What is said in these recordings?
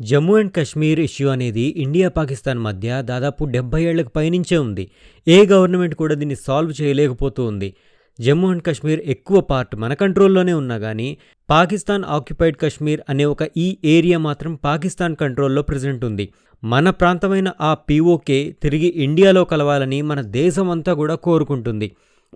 Jammu and Kashmir issue అనేది India Pakistan మధ్య దాదాపు డెబ్బై ఏళ్ళకు పైనుంచే ఉంది. ఏ గవర్నమెంట్ కూడా దీన్ని సాల్వ్ చేయలేకపోతూ ఉంది జమ్మూ అండ్ కాశ్మీర్ ఎక్కువ పార్ట్ మన కంట్రోల్లోనే ఉన్నా కానీ పాకిస్తాన్ ఆక్యుపైడ్ కాశ్మీర్ అనే ఒక ఈ ఏరియా మాత్రం పాకిస్తాన్ కంట్రోల్లో ప్రజెంట్ ఉంది. మన ప్రాంతమైన ఆ పీఓకే తిరిగి ఇండియాలో కలవాలని మన దేశం అంతా కూడా కోరుకుంటుంది.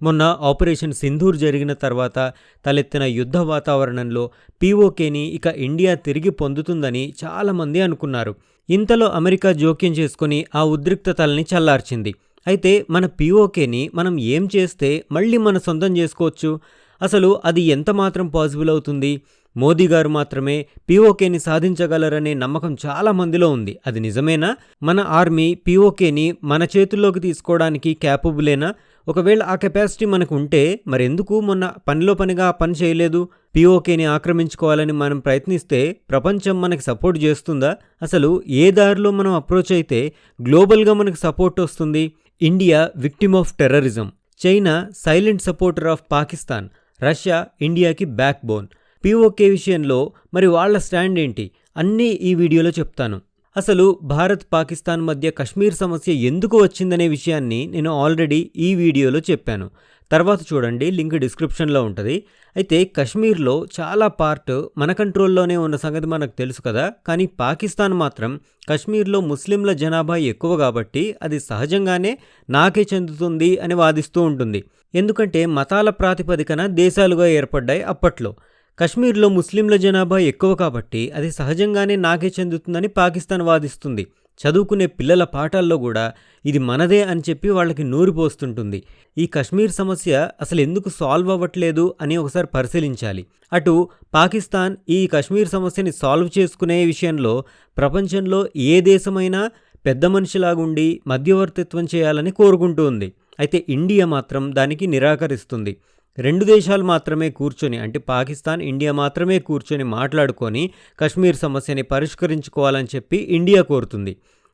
మొన్న ఆపరేషన్ సింధూర్ జరిగిన తర్వాత తలెత్తిన యుద్ధ వాతావరణంలో పీఓకేని ఇక ఇండియా తిరిగి పొందుతుందని చాలామంది అనుకున్నారు. ఇంతలో అమెరికా జోక్యం చేసుకుని ఆ ఉద్రిక్తతల్ని చల్లార్చింది. అయితే మన పీఓకేని మనం ఏం చేస్తే మళ్ళీ మన సొంతం చేసుకోవచ్చు? అసలు అది ఎంతమాత్రం పాజిబుల్ పాసిబుల్ అవుతుంది? మోదీ గారు మాత్రమే పీఓకేని సాధించగలరనే నమ్మకం చాలా మందిలో ఉంది. అది నిజమేనా? మన ఆర్మీ పీఓకేని మన చేతుల్లోకి తీసుకోవడానికి క్యాపబులేనా? ఒకవేళ ఆ కెపాసిటీ మనకు ఉంటే మరెందుకు మొన్న పనిలో పనిగా పని చేయలేదు? పీఓకేని ఆక్రమించుకోవాలని మనం ప్రయత్నిస్తే ప్రపంచం మనకి సపోర్ట్ చేస్తుందా? అసలు ఏ దారిలో మనం అప్రోచ్ అయితే గ్లోబల్గా మనకు సపోర్ట్ వస్తుంది? India victim of terrorism China silent supporter of Pakistan Russia ఇండియాకి బ్యాక్ బోన్ పీఓకే విషయంలో మరి వాళ్ళ స్టాండ్ ఏంటి? అన్నీ ఈ వీడియోలో చెప్తాను. అసలు భారత్ పాకిస్తాన్ మధ్య కశ్మీర్ సమస్య ఎందుకు వచ్చిందనే విషయాన్ని నేను ఆల్రెడీ ఈ వీడియోలో చెప్పాను. తర్వాత చూడండి లింక్ డిస్క్రిప్షన్లో ఉంటుంది. అయితే కశ్మీర్లో చాలా పార్ట్ మన కంట్రోల్లోనే ఉన్న సంగతి మనకు తెలుసు కదా. కానీ పాకిస్తాన్ మాత్రం కశ్మీర్లో ముస్లింల జనాభా ఎక్కువ కాబట్టి అది సహజంగానే నాకే చెందుతుంది అని వాదిస్తూ ఉంటుంది. ఎందుకంటే మతాల ప్రాతిపదికన దేశాలుగా ఏర్పడ్డాయి అప్పట్లో. కశ్మీర్లో ముస్లింల జనాభా ఎక్కువ కాబట్టి అది సహజంగానే నాకే చెందుతుందని పాకిస్తాన్ వాదిస్తుంది. చదువుకునే పిల్లల పాఠాల్లో కూడా ఇది మనదే అని చెప్పి వాళ్ళకి నూరు పోస్తుంటుంది. ఈ కశ్మీర్ సమస్య అసలు ఎందుకు సాల్వ్ అవ్వట్లేదు అని ఒకసారి పరిశీలించాలి. అటు పాకిస్తాన్ ఈ కశ్మీర్ సమస్యని సాల్వ్ చేసుకునే విషయంలో ప్రపంచంలో ఏ దేశమైనా పెద్ద మనిషిలాగుండి మధ్యవర్తిత్వం చేయాలని కోరుకుంటూ ఉంది. అయితే ఇండియా మాత్రం దానికి నిరాకరిస్తుంది. రెండు దేశాలు మాత్రమే కూర్చొని అంటే పాకిస్తాన్ ఇండియా మాత్రమే కూర్చొని మాట్లాడుకొని కశ్మీర్ సమస్యని పరిష్కరించుకోవాలని చెప్పి ఇండియా కోరుతుంది.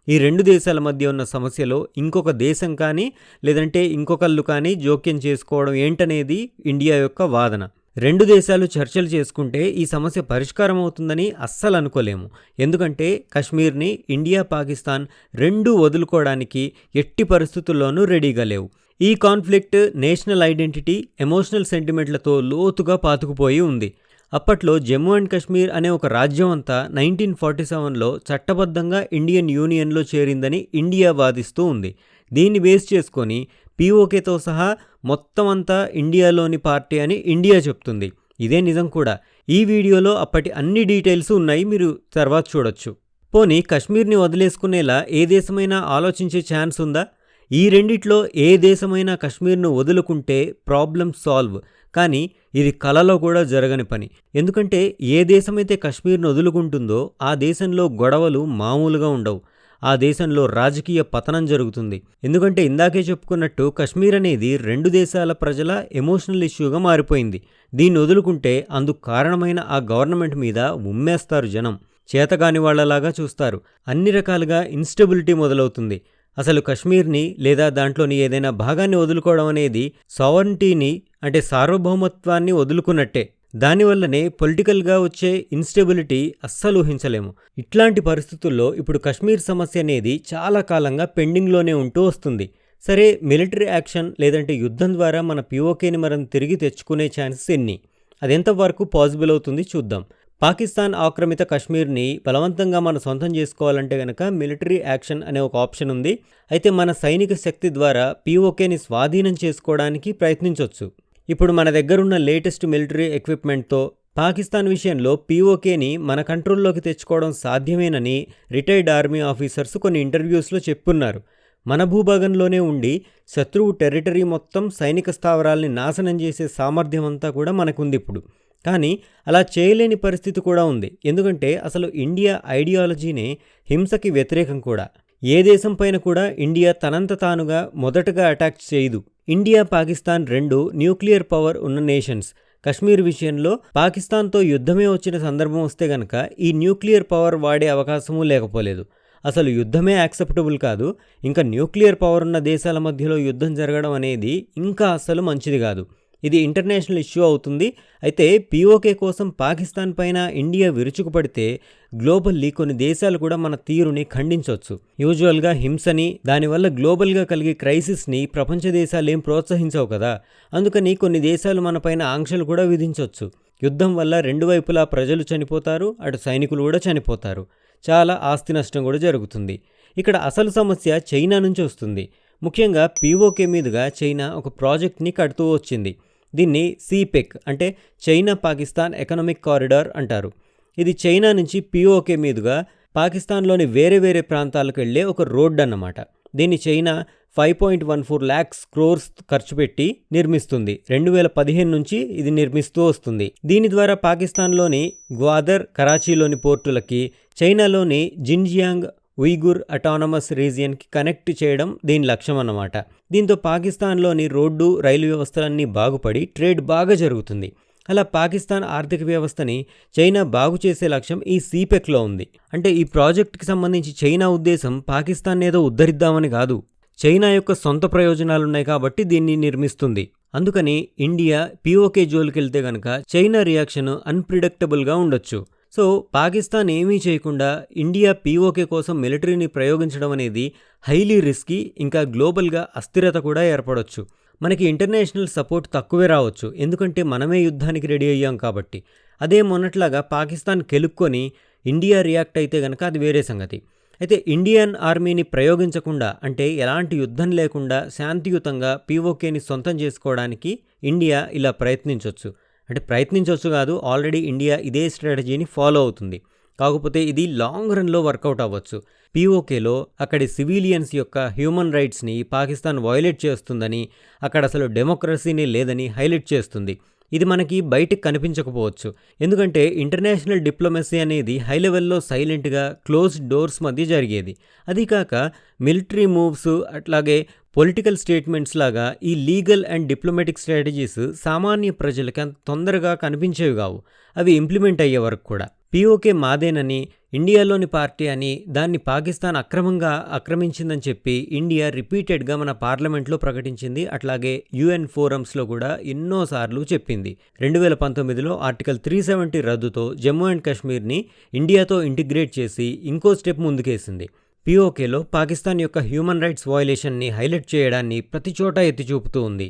ఈ రెండు దేశాల మధ్య ఉన్న సమస్యలో ఇంకొక దేశం కానీ లేదంటే ఇంకొకళ్ళు కానీ జోక్యం చేసుకోవడం ఏంటనేది ఇండియా యొక్క వాదన. రెండు దేశాలు చర్చలు చేసుకుంటే ఈ సమస్య పరిష్కారం అవుతుందని అస్సలు అనుకోలేము. ఎందుకంటే కశ్మీర్ని ఇండియా పాకిస్తాన్ రెండూ వదులుకోవడానికి ఎట్టి పరిస్థితుల్లోనూ రెడీగా లేవు. ఈ కాన్ఫ్లిక్ట్ నేషనల్ ఐడెంటిటీ ఎమోషనల్ సెంటిమెంట్లతో లోతుగా పాతుకుపోయి ఉంది. అప్పట్లో జమ్మూ అండ్ కాశ్మీర్ అనే ఒక రాజ్యం అంతా నైన్టీన్ ఫార్టీ సెవెన్లో చట్టబద్ధంగా ఇండియన్ యూనియన్లో చేరిందని ఇండియా వాదిస్తూ ఉంది. దీన్ని బేస్ చేసుకొని పీఓకేతో సహా మొత్తం అంతా ఇండియాలోని పార్టీ అని ఇండియా చెప్తుంది. ఇదే నిజం కూడా. ఈ వీడియోలో అప్పటి అన్ని డీటెయిల్స్ ఉన్నాయి మీరు తర్వాత చూడొచ్చు. పోనీ కశ్మీర్ని వదిలేసుకునేలా ఏ దేశమైనా ఆలోచించే ఛాన్స్ ఉందా? ఈ రెండిట్లో ఏ దేశమైనా కశ్మీర్ను వదులుకుంటే ప్రాబ్లం సాల్వ్. కానీ ఇది కలలో కూడా జరగని పని. ఎందుకంటే ఏ దేశమైతే కశ్మీర్ను వదులుకుంటుందో ఆ దేశంలో గొడవలు మామూలుగా ఉండవు. ఆ దేశంలో రాజకీయ పతనం జరుగుతుంది. ఎందుకంటే ఇందాకే చెప్పుకున్నట్టు కశ్మీర్ అనేది రెండు దేశాల ప్రజల ఎమోషనల్ ఇష్యూగా మారిపోయింది. దీన్ని వదులుకుంటే అందుకు కారణమైన ఆ గవర్నమెంట్ మీద ఉమ్మేస్తారు జనం. చేతగాని వాళ్ళలాగా చూస్తారు. అన్ని రకాలుగా ఇన్స్టెబిలిటీ మొదలవుతుంది. అసలు కశ్మీర్ని లేదా దాంట్లోని ఏదైనా భాగాన్ని వదులుకోవడం అనేది సావర్నిటీని అంటే సార్వభౌమత్వాన్ని వదులుకున్నట్టే. దానివల్లనే పొలిటికల్గా వచ్చే ఇన్స్టెబిలిటీ అస్సలు ఊహించలేము. ఇట్లాంటి పరిస్థితుల్లో ఇప్పుడు కశ్మీర్ సమస్య అనేది చాలా కాలంగా పెండింగ్లోనే ఉంటూ వస్తుంది. సరే మిలిటరీ యాక్షన్ లేదంటే యుద్ధం ద్వారా మన పిఓకేని మనం తిరిగి తెచ్చుకునే ఛాన్సెస్ ఎన్ని? అదెంతవరకు పాసిబుల్ అవుతుంది చూద్దాం. పాకిస్తాన్ ఆక్రమిత కశ్మీర్ని బలవంతంగా మనం సొంతం చేసుకోవాలంటే కనుక మిలిటరీ యాక్షన్ అనే ఒక ఆప్షన్ ఉంది. అయితే మన సైనిక శక్తి ద్వారా పీఓకేని స్వాధీనం చేసుకోవడానికి ప్రయత్నించవచ్చు ఇప్పుడు మన దగ్గరున్న లేటెస్ట్ మిలిటరీ ఎక్విప్మెంట్తో పాకిస్తాన్ విషయంలో పీఓకేని మన కంట్రోల్లోకి తెచ్చుకోవడం సాధ్యమేనని రిటైర్డ్ ఆర్మీ ఆఫీసర్స్ కొన్ని ఇంటర్వ్యూస్లో చెప్పున్నారు. మన భూభాగంలోనే ఉండి శత్రువు టెరిటరీ మొత్తం సైనిక స్థావరాల్ని నాశనం చేసే సామర్థ్యం అంతా కూడా మనకుంది ఇప్పుడు. కానీ అలా చేయలేని పరిస్థితి కూడా ఉంది. ఎందుకంటే అసలు ఇండియా ఐడియాలజీనే హింసకి వ్యతిరేకం కూడా. ఏ దేశం పైన కూడా ఇండియా తనంత తానుగా మొదటగా అటాక్ చేయదు. ఇండియా పాకిస్తాన్ రెండు న్యూక్లియర్ పవర్ ఉన్న నేషన్స్. కశ్మీర్ విషయంలో పాకిస్తాన్తో యుద్ధమే వచ్చిన సందర్భం వస్తే గనక ఈ న్యూక్లియర్ పవర్ వాడే అవకాశమూ లేకపోలేదు. అసలు యుద్ధమే యాక్సెప్టబుల్ కాదు. ఇంకా న్యూక్లియర్ పవర్ ఉన్న దేశాల మధ్యలో యుద్ధం జరగడం అనేది ఇంకా అసలు మంచిది కాదు. ఇది ఇంటర్నేషనల్ ఇష్యూ అవుతుంది. అయితే పీఓకే కోసం పాకిస్తాన్ పైన ఇండియా విరుచుకుపడితే గ్లోబల్లీ కొన్ని దేశాలు కూడా మన తీరుని ఖండించవచ్చు. యూజువల్గా హింసని దానివల్ల గ్లోబల్గా కలిగే క్రైసిస్ని ప్రపంచ దేశాలు ఏం ప్రోత్సహించవు కదా? అందుకని కొన్ని దేశాలు మన పైన ఆంక్షలు కూడా విధించవచ్చు. యుద్ధం వల్ల రెండు వైపులా ప్రజలు చనిపోతారు అటు సైనికులు కూడా చనిపోతారు. చాలా ఆస్తి నష్టం కూడా జరుగుతుంది. ఇక్కడ అసలు సమస్య చైనా నుంచి వస్తుంది. ముఖ్యంగా పీఓకే మీదుగా చైనా ఒక ప్రాజెక్ట్ని కడుతూ వచ్చింది. దీన్ని సిపెక్ అంటే చైనా పాకిస్తాన్ ఎకనామిక్ కారిడార్ అంటారు. ఇది చైనా నుంచి పీఓకే మీదుగా పాకిస్తాన్లోని వేరే వేరే ప్రాంతాలకు వెళ్ళే ఒక రోడ్డు అన్నమాట. దీన్ని China five point one four lakhs crores ఖర్చు పెట్టి నిర్మిస్తుంది. రెండు వేల పదిహేను నుంచి ఇది నిర్మిస్తూ వస్తుంది. దీని ద్వారా పాకిస్తాన్లోని గ్వాదర్ కరాచీలోని పోర్టులకి చైనాలోని జిన్జియాంగ్ ఉయిగుర్ అటానమస్ రీజియన్కి కనెక్ట్ చేయడం దీని లక్ష్యం అన్నమాట. దీంతో పాకిస్తాన్లోని రోడ్డు రైలు వ్యవస్థలన్నీ బాగుపడి ట్రేడ్ బాగా జరుగుతుంది. అలా పాకిస్తాన్ ఆర్థిక వ్యవస్థని చైనా బాగు చేసే లక్ష్యం ఈ సీపెక్లో ఉంది. అంటే ఈ ప్రాజెక్ట్కి సంబంధించి చైనా ఉద్దేశం పాకిస్తాన్ ఏదో ఉద్ధరిద్దామని కాదు. చైనా యొక్క సొంత ప్రయోజనాలున్నాయి కాబట్టి దీన్ని నిర్మిస్తుంది. అందుకని ఇండియా పీఓకే జోలికెళ్తే గనక చైనా రియాక్షన్ అన్ప్రిడక్టబుల్గా ఉండొచ్చు. సో పాకిస్తాన్ ఏమీ చేయకుండా ఇండియా పీఓకే కోసం మిలిటరీని ప్రయోగించడం అనేది హైలీ రిస్కీ ఇంకా గ్లోబల్గా అస్థిరత కూడా ఏర్పడవచ్చు మనకి ఇంటర్నేషనల్ సపోర్ట్ తక్కువే రావచ్చు ఎందుకంటే మనమే యుద్ధానికి రెడీ అయ్యాం కాబట్టి. అదే మొన్నట్లాగా పాకిస్తాన్ కెలుక్కొని ఇండియా రియాక్ట్ అయితే గనక అది వేరే సంగతి. అయితే ఇండియన్ ఆర్మీని ప్రయోగించకుండా అంటే ఎలాంటి యుద్ధం లేకుండా శాంతియుతంగా పీఓకేని సొంతం చేసుకోవడానికి ఇండియా ఇలా ప్రయత్నించవచ్చు అంటే ప్రయత్నించవచ్చు కాదు ఆల్రెడీ ఇండియా ఇదే స్ట్రాటజీని ఫాలో అవుతుంది. కాకపోతే ఇది లాంగ్ రన్లో వర్కౌట్ అవ్వచ్చు. పీఓకేలో అక్కడి సివిలియన్స్ యొక్క హ్యూమన్ రైట్స్ని పాకిస్తాన్ వైలేట్ చేస్తుందని అక్కడ అసలు డెమోక్రసీనే లేదని హైలైట్ చేస్తుంది. ఇది మనకి బయటికి కనిపించకపోవచ్చు. ఎందుకంటే ఇంటర్నేషనల్ డిప్లొమసీ అనేది హై లెవెల్లో సైలెంట్గా క్లోజ్ డోర్స్ మధ్య జరిగేది. అది కాక మిలిటరీ మూవ్స్ అట్లాగే పొలిటికల్ స్టేట్మెంట్స్ లాగా ఈ లీగల్ అండ్ డిప్లొమాటిక్ స్ట్రాటజీస్ సామాన్య ప్రజలకి అంత తొందరగా కనిపించేవి కావు. అవి ఇంప్లిమెంట్ అయ్యే వరకు కూడా. పీఓకే మాదేనని ఇండియాలోని పార్టీ అని దాన్ని పాకిస్తాన్ అక్రమంగా ఆక్రమించిందని చెప్పి ఇండియా రిపీటెడ్గా మన పార్లమెంట్లో ప్రకటించింది. అట్లాగే యుఎన్ ఫోరమ్స్లో కూడా ఎన్నోసార్లు చెప్పింది. రెండు వేల పంతొమ్మిదిలో ఆర్టికల్ త్రీ సెవెంటీ రద్దుతో జమ్మూ అండ్ కాశ్మీర్ని ఇండియాతో ఇంటిగ్రేట్ చేసి ఇంకో స్టెప్ ముందుకేసింది. పీఓకేలో పాకిస్తాన్ యొక్క హ్యూమన్ రైట్స్ వయలేషన్ని హైలైట్ చేయడాన్ని ప్రతి ఎత్తిచూపుతూ ఎత్తి చూపుతూ ఉంది.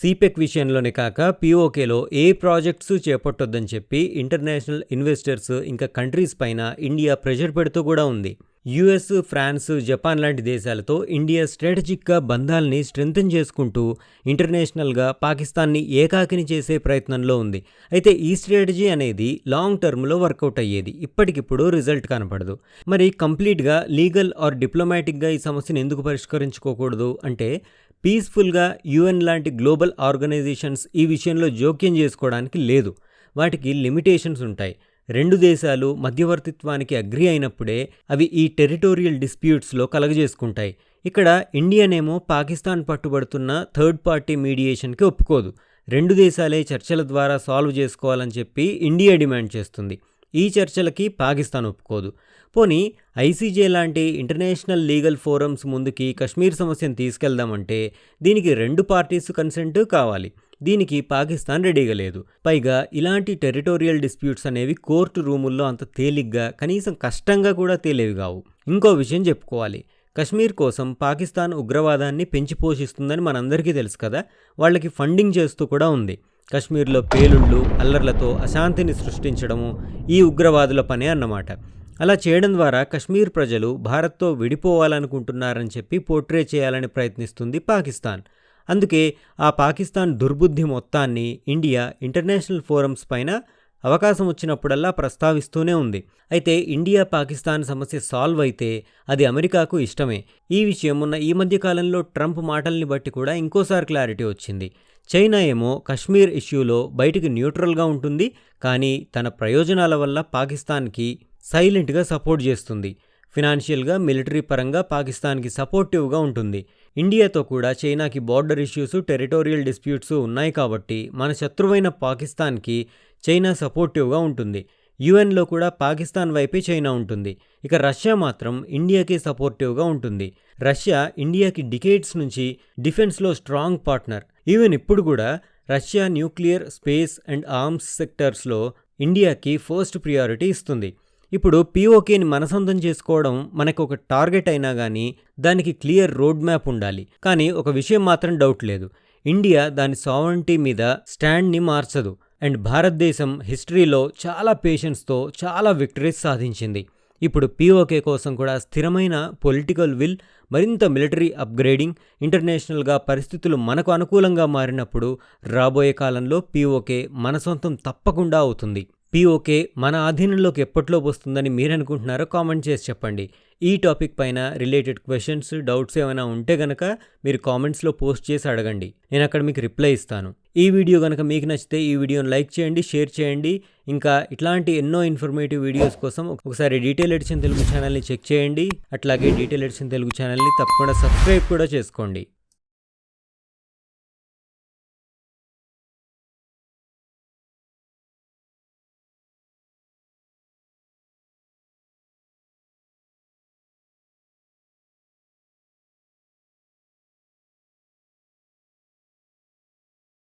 సిపెక్ విషయంలోనే కాక పీఓకేలో ఏ ప్రాజెక్ట్స్ చేపట్టొద్దని చెప్పి ఇంటర్నేషనల్ ఇన్వెస్టర్స్ ఇంకా కంట్రీస్ పైన ఇండియా ప్రెషర్ పెడుతూ కూడా ఉంది. యుఎస్ ఫ్రాన్స్ జపాన్ లాంటి దేశాలతో ఇండియా స్ట్రాటజిక్గా బంధాల్ని స్ట్రెంగ్తన్ చేసుకుంటూ ఇంటర్నేషనల్గా పాకిస్తాన్ని ఏకాకిని చేసే ప్రయత్నంలో ఉంది. అయితే ఈ స్ట్రాటజీ అనేది లాంగ్ టర్మ్లో వర్కౌట్ అయ్యేది. ఇప్పటికిప్పుడు రిజల్ట్ కనపడదు. మరి కంప్లీట్గా లీగల్ ఆర్ డిప్లొమాటిక్గా ఈ సమస్యను ఎందుకు పరిష్కరించుకోకూడదు? అంటే పీస్ఫుల్గా యుఎన్ లాంటి గ్లోబల్ ఆర్గనైజేషన్స్ ఈ విషయంలో జోక్యం చేసుకోవడానికి లేదు. వాటికి లిమిటేషన్స్ ఉంటాయి. రెండు దేశాలు మధ్యవర్తిత్వానికి అగ్రి అయినప్పుడే అవి ఈ టెరిటోరియల్ డిస్ప్యూట్స్లో కలగజేసుకుంటాయి. ఇక్కడ ఇండియానేమో పాకిస్తాన్ పట్టుబడుతున్న థర్డ్ పార్టీ మీడియేషన్కి ఒప్పుకోదు. రెండు దేశాలే చర్చల ద్వారా సాల్వ్ చేసుకోవాలని చెప్పి ఇండియా డిమాండ్ చేస్తుంది. ఈ చర్చలకి పాకిస్తాన్ ఒప్పుకోదు. పోనీ ఐసీజే లాంటి ఇంటర్నేషనల్ లీగల్ ఫోరమ్స్ ముందుకి కశ్మీర్ సమస్యను తీసుకెళ్దామంటే దీనికి రెండు పార్టీస్ కన్సెంట్ కావాలి. దీనికి పాకిస్తాన్ రెడీగా లేదు. పైగా ఇలాంటి టెరిటోరియల్ డిస్ప్యూట్స్ అనేవి కోర్టు రూముల్లో అంత తేలిగ్గా కనీసం కష్టంగా కూడా తేలేవి కావు. ఇంకో విషయం చెప్పుకోవాలి. కశ్మీర్ కోసం పాకిస్తాన్ ఉగ్రవాదాన్ని పెంచి పోషిస్తుందని మనందరికీ తెలుసు కదా? వాళ్ళకి ఫండింగ్ చేస్తూ కూడా ఉంది. కశ్మీర్లో పేలుళ్ళు అల్లర్లతో అశాంతిని సృష్టించడము ఈ ఉగ్రవాదుల పనే అన్నమాట. అలా చేయడం ద్వారా కశ్మీర్ ప్రజలు భారత్తో విడిపోవాలనుకుంటున్నారని చెప్పి పోర్ట్రే చేయాలని ప్రయత్నిస్తుంది పాకిస్తాన్. అందుకే ఆ పాకిస్తాన్ దుర్బుద్ధి మొత్తాన్ని ఇండియా ఇంటర్నేషనల్ ఫోరమ్స్ పైన అవకాశం వచ్చినప్పుడల్లా ప్రస్తావిస్తూనే ఉంది. అయితే ఇండియా పాకిస్తాన్ సమస్య సాల్వ్ అయితే అది అమెరికాకు ఇష్టమే. ఈ విషయం మొన్న ఈ మధ్య కాలంలో ట్రంప్ మాటల్ని బట్టి కూడా ఇంకోసారి క్లారిటీ వచ్చింది. చైనా ఏమో కశ్మీర్ ఇష్యూలో బయటికి న్యూట్రల్గా ఉంటుంది కానీ తన ప్రయోజనాల వల్ల పాకిస్తాన్కి సైలెంట్గా సపోర్ట్ చేస్తుంది. ఫినాన్షియల్గా మిలిటరీ పరంగా పాకిస్తాన్కి సపోర్టివ్గా ఉంటుంది. ఇండియాతో కూడా చైనాకి బార్డర్ ఇష్యూస్ టెరిటోరియల్ డిస్ప్యూట్స్ ఉన్నాయి కాబట్టి మన శత్రువైన పాకిస్తాన్కి చైనా సపోర్టివ్గా ఉంటుంది. యుఎన్లో కూడా పాకిస్తాన్ వైపే చైనా ఉంటుంది. ఇక రష్యా మాత్రం ఇండియాకి సపోర్టివ్గా ఉంటుంది. రష్యా ఇండియాకి డికేట్స్ నుంచి డిఫెన్స్లో స్ట్రాంగ్ పార్ట్నర్. ఈవెన్ ఇప్పుడు కూడా Russia nuclear space and arms సెక్టర్స్లో ఇండియాకి ఫస్ట్ ప్రియారిటీ ఇస్తుంది. ఇప్పుడు పీఓకేని మనసొంతం చేసుకోవడం మనకు ఒక టార్గెట్ అయినా కానీ దానికి క్లియర్ రోడ్ మ్యాప్ ఉండాలి. కానీ ఒక విషయం మాత్రం డౌట్ లేదు. ఇండియా దాని సావరంటీ మీద స్టాండ్ని మార్చదు. అండ్ భారతదేశం హిస్టరీలో చాలా పేషెన్స్తో చాలా విక్టరీస్ సాధించింది. ఇప్పుడు పీఓకే కోసం కూడా స్థిరమైన పొలిటికల్ విల్ మరింత మిలిటరీ అప్గ్రేడింగ్ ఇంటర్నేషనల్గా పరిస్థితులు మనకు అనుకూలంగా మారినప్పుడు రాబోయే కాలంలో పీఓకే మన సొంతం తప్పకుండా అవుతుంది. పీఓకే మన ఆధీనంలోకి ఎప్పట్లో వస్తుందని మీరు అనుకుంటున్నారో కామెంట్ చేసి చెప్పండి. ఈ టాపిక్ పైన రిలేటెడ్ క్వశ్చన్స్ డౌట్స్ ఏమైనా ఉంటే గనక మీరు కామెంట్స్లో పోస్ట్ చేసి అడగండి. నేను అక్కడ మీకు రిప్లై ఇస్తాను. ఈ వీడియో కనుక మీకు నచ్చితే ఈ వీడియోని లైక్ చేయండి షేర్ చేయండి. ఇంకా ఇట్లాంటి ఎన్నో ఇన్ఫర్మేటివ్ వీడియోస్ కోసం ఒకసారి డీటెయిల్ ఎడిషన్ తెలుగు ఛానల్ని చెక్ చేయండి. అట్లాగే డీటెయిల్ ఎడిషన్ తెలుగు ఛానల్ని తప్పకుండా సబ్స్క్రైబ్ కూడా చేసుకోండి.